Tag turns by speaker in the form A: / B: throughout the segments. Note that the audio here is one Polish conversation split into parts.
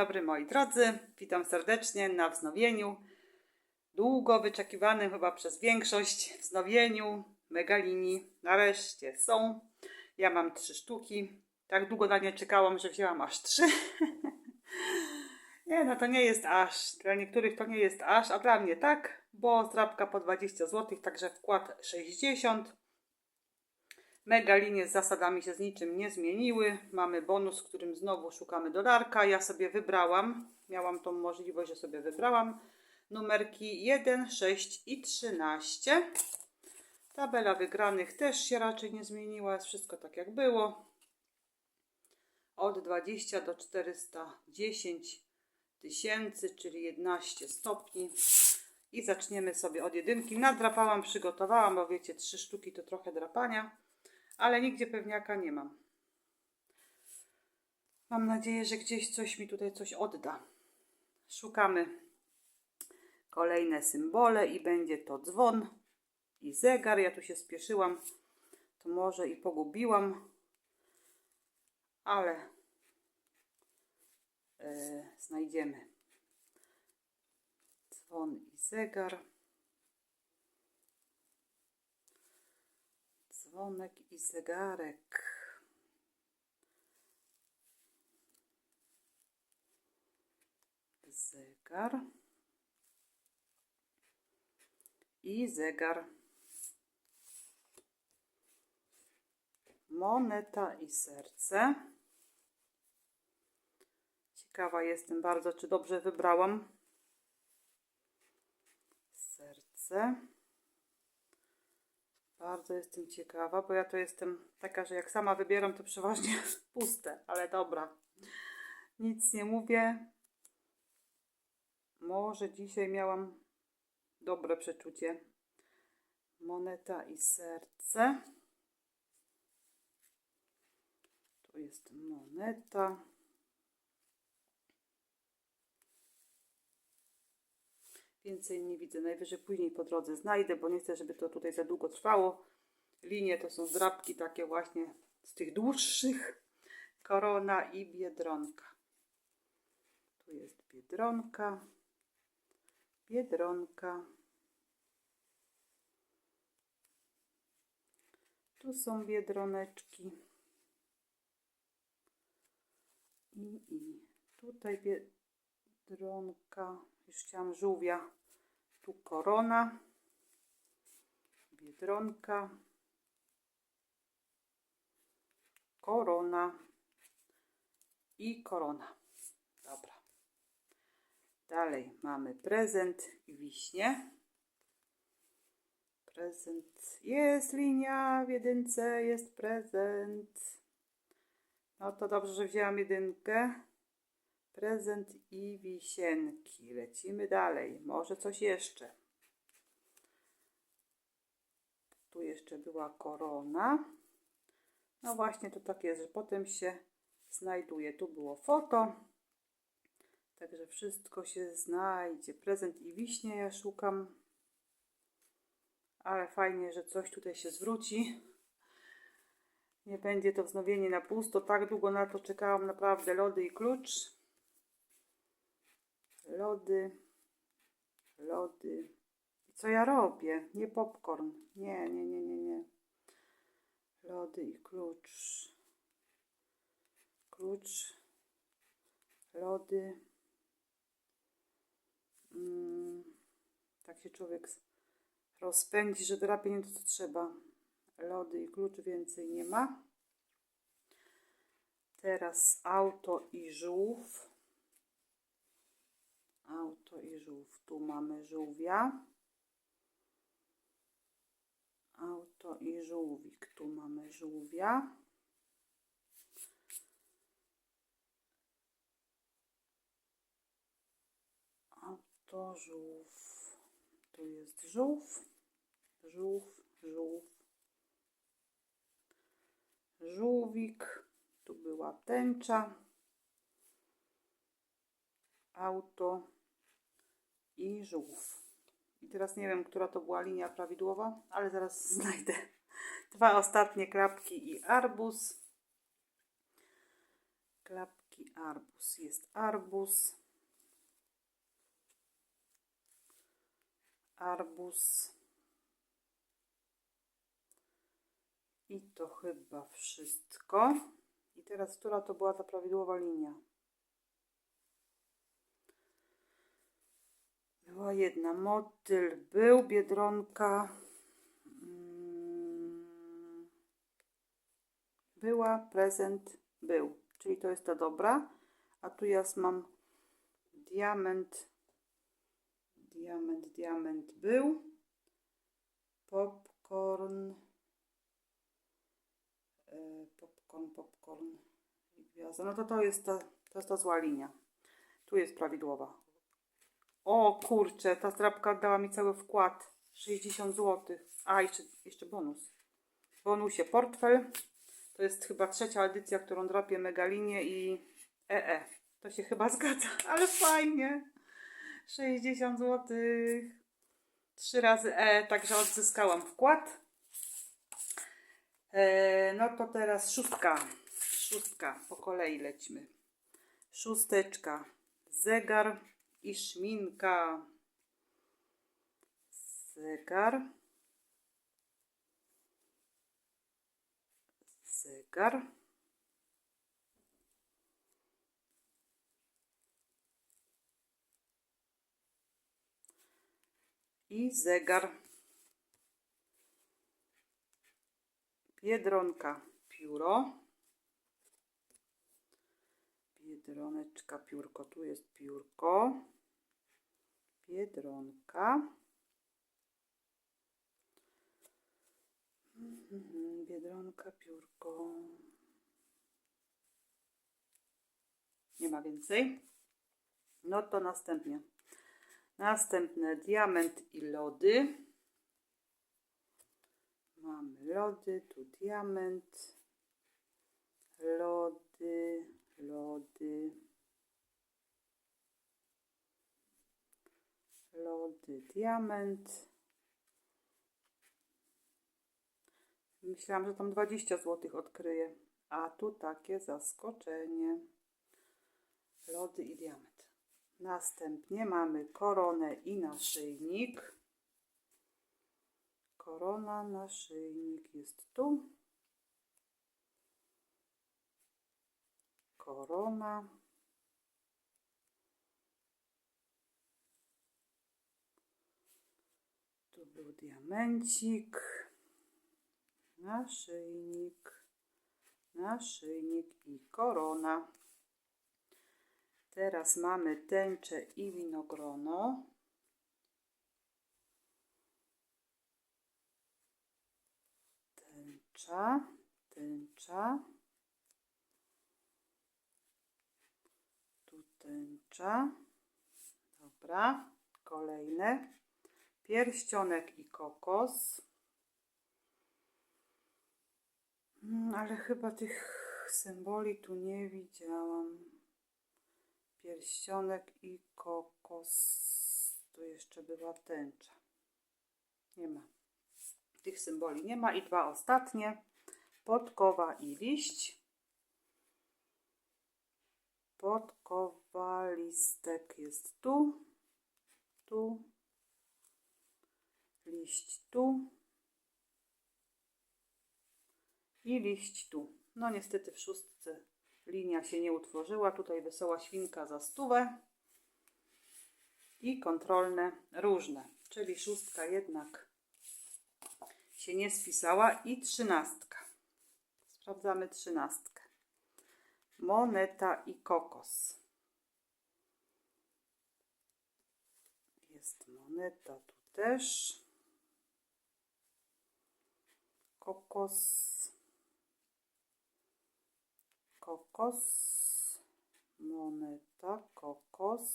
A: dobry moi drodzy, witam serdecznie na wznowieniu. Długo wyczekiwanym chyba przez większość wznowieniu megalini. Nareszcie są. Ja mam trzy sztuki. Tak długo na nie czekałam, że wzięłam aż trzy. nie, no to nie jest aż. Dla niektórych to nie jest aż, a dla mnie tak, bo zdrabka po 20 zł, także wkład 60. Mega linie z zasadami się z niczym nie zmieniły. Mamy bonus, którym znowu szukamy dolarka. Ja sobie wybrałam, miałam tą możliwość, że sobie wybrałam numerki 1, 6 i 13. Tabela wygranych też się raczej nie zmieniła, jest wszystko tak jak było. Od 20 do 410 tysięcy, czyli 11 stopni. I zaczniemy sobie od jedynki. Nadrapałam, przygotowałam, bo wiecie, trzy sztuki to trochę drapania ale nigdzie pewniaka nie mam. Mam nadzieję, że gdzieś coś mi tutaj coś odda. Szukamy kolejne symbole i będzie to dzwon i zegar. Ja tu się spieszyłam, to może i pogubiłam, ale e, znajdziemy dzwon i zegar. Dzwonek i zegarek. Zegar. I zegar. Moneta i serce. Ciekawa jestem bardzo, czy dobrze wybrałam. Serce. Bardzo jestem ciekawa, bo ja to jestem taka, że jak sama wybieram, to przeważnie puste, ale dobra. Nic nie mówię. Może dzisiaj miałam dobre przeczucie. Moneta i serce. Tu jest moneta. Więcej nie widzę. Najwyżej później po drodze znajdę, bo nie chcę, żeby to tutaj za długo trwało. Linie to są zdrabki takie właśnie z tych dłuższych. Korona i biedronka. Tu jest biedronka. Biedronka. Tu są biedroneczki. I, i tutaj biedronka. Już chciałam żółwia. Tu korona. Biedronka. Korona. I korona. Dobra. Dalej mamy prezent i wiśnie. Prezent. Jest linia w jedynce, jest prezent. No to dobrze, że wzięłam jedynkę. Prezent i wisienki. Lecimy dalej. Może coś jeszcze. Tu jeszcze była korona. No właśnie, to tak jest, że potem się znajduje. Tu było foto. Także wszystko się znajdzie. Prezent i wiśnie ja szukam. Ale fajnie, że coś tutaj się zwróci. Nie będzie to wznowienie na pusto. Tak długo na to czekałam. Naprawdę lody i klucz lody, lody. Co ja robię? Nie popcorn. Nie, nie, nie, nie, nie. Lody i klucz. Klucz, lody. Mm, tak się człowiek rozpędzi, że drapie nie to co trzeba. Lody i klucz więcej nie ma. Teraz auto i żółw auto i żółw. Tu mamy żółwia. Auto i żółwik. Tu mamy żółwia. Auto, żółw. Tu jest żółw. Żółw, żółw. Żółwik. Tu była tęcza. Auto i żółw. I teraz nie wiem, która to była linia prawidłowa, ale zaraz znajdę. Dwa ostatnie klapki i arbuz. Klapki arbus? Jest arbus. Arbus. I to chyba wszystko. I teraz, która to była ta prawidłowa linia? Była jedna. Motyl był, biedronka. mm, Była, prezent był. Czyli to jest ta dobra. A tu ja mam diament. Diament, diament był. Popcorn. e, Popcorn, popcorn. i gwiazda. No to to jest ta, to jest ta zła linia. Tu jest prawidłowa. O kurczę, ta zdrabka dała mi cały wkład. 60 zł. A, jeszcze, jeszcze bonus. W bonusie portfel. To jest chyba trzecia edycja, którą drapię Megalinie i EE. To się chyba zgadza, ale fajnie. 60 zł. Trzy razy E, także odzyskałam wkład. E, no to teraz szóstka. Szóstka, po kolei lecimy. Szósteczka. Zegar i szminka. Zegar. Zegar. I zegar. Biedronka, pióro. Biedroneczka, piórko. Tu jest piórko. Biedronka. Mhm, Biedronka, piórko. Nie ma więcej. No to następnie. Następne diament i lody. Mamy lody, tu diament, lody, lody, lody, diament. Myślałam, że tam 20 zł odkryję, a tu takie zaskoczenie. Lody i diament. Następnie mamy koronę i naszyjnik. Korona, naszyjnik jest tu. Korona. Był diamencik. Naszyjnik. Naszyjnik i korona. Teraz mamy tęczę i winogrono. Tęcza, tęcza. Tu tęcza. Dobra, kolejne. Pierścionek i kokos. Mm, Ale chyba tych symboli tu nie widziałam pierścionek i kokos. Tu jeszcze była tęcza. Nie ma. Tych symboli nie ma. I dwa ostatnie. Podkowa i liść. Podkowa, listek jest tu. Tu. Liść tu. I liść tu. No niestety w szóstce linia się nie utworzyła. Tutaj wesoła świnka za stówę i kontrolne różne, czyli szóstka jednak się nie spisała i trzynastka. Sprawdzamy trzynastkę. Moneta i kokos. Jest moneta tu też. Kokos kokos, moneta, kokos.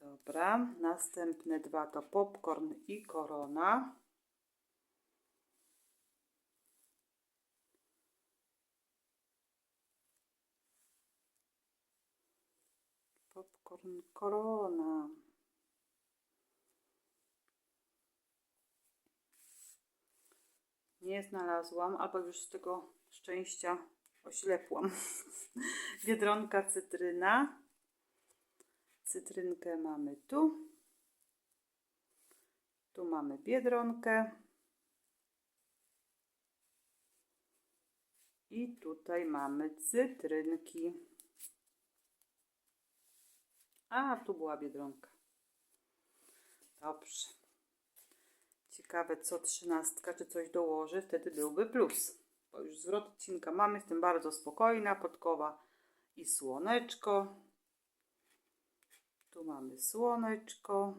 A: Dobra, następne dwa to popcorn i korona. Popcorn, korona. Nie znalazłam, albo już z tego szczęścia oślepłam. Biedronka cytryna. Cytrynkę mamy tu. Tu mamy biedronkę. I tutaj mamy cytrynki. A, tu była biedronka. Dobrze. Ciekawe, co trzynastka, czy coś dołoży, wtedy byłby plus. Bo już zwrot odcinka mamy, jestem bardzo spokojna. Podkowa i słoneczko. Tu mamy słoneczko.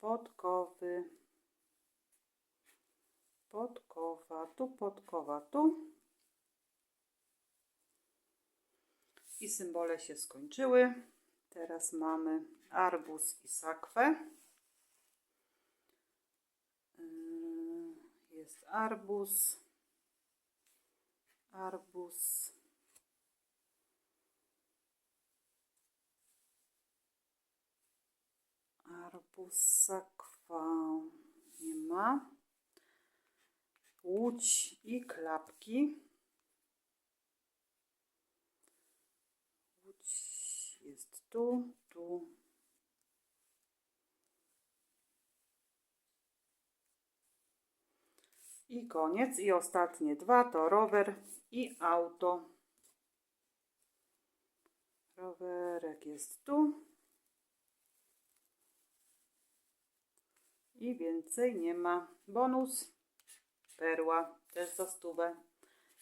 A: Podkowy. Podkowa, tu podkowa, tu. I symbole się skończyły. Teraz mamy arbuz i sakwę. Yy, Jest arbuz. Arbuz. Arbuz, sakwa nie ma. Łódź i klapki. Łódź jest tu, tu. I koniec. I ostatnie dwa to rower i auto. Rowerek jest tu. I więcej nie ma. Bonus. Perła. Też za stówę.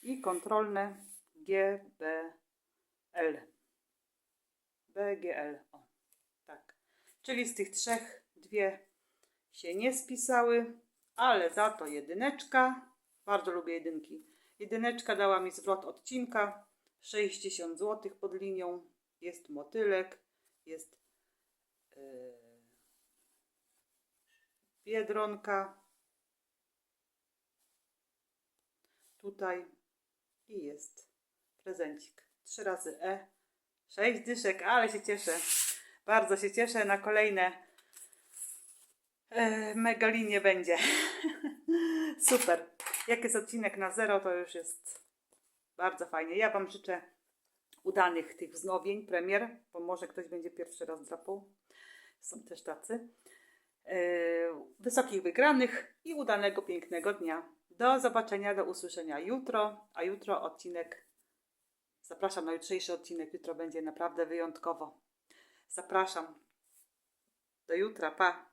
A: I kontrolne GBL. BGL. O, tak. Czyli z tych trzech dwie się nie spisały, ale za to jedyneczka. Bardzo lubię jedynki. Jedyneczka dała mi zwrot odcinka. 60 zł pod linią. Jest motylek. Jest yy, biedronka. Tutaj i jest prezencik. Trzy razy E. Sześć dyszek, ale się cieszę. Bardzo się cieszę na kolejne e, mega linie będzie. Super. Jak jest odcinek na zero, to już jest bardzo fajnie. Ja Wam życzę udanych tych wznowień, premier, bo może ktoś będzie pierwszy raz drapał. Są też tacy. E, wysokich wygranych i udanego, pięknego dnia. Do zobaczenia, do usłyszenia jutro, a jutro odcinek Zapraszam na jutrzejszy odcinek. Jutro będzie naprawdę wyjątkowo. Zapraszam. Do jutra. Pa.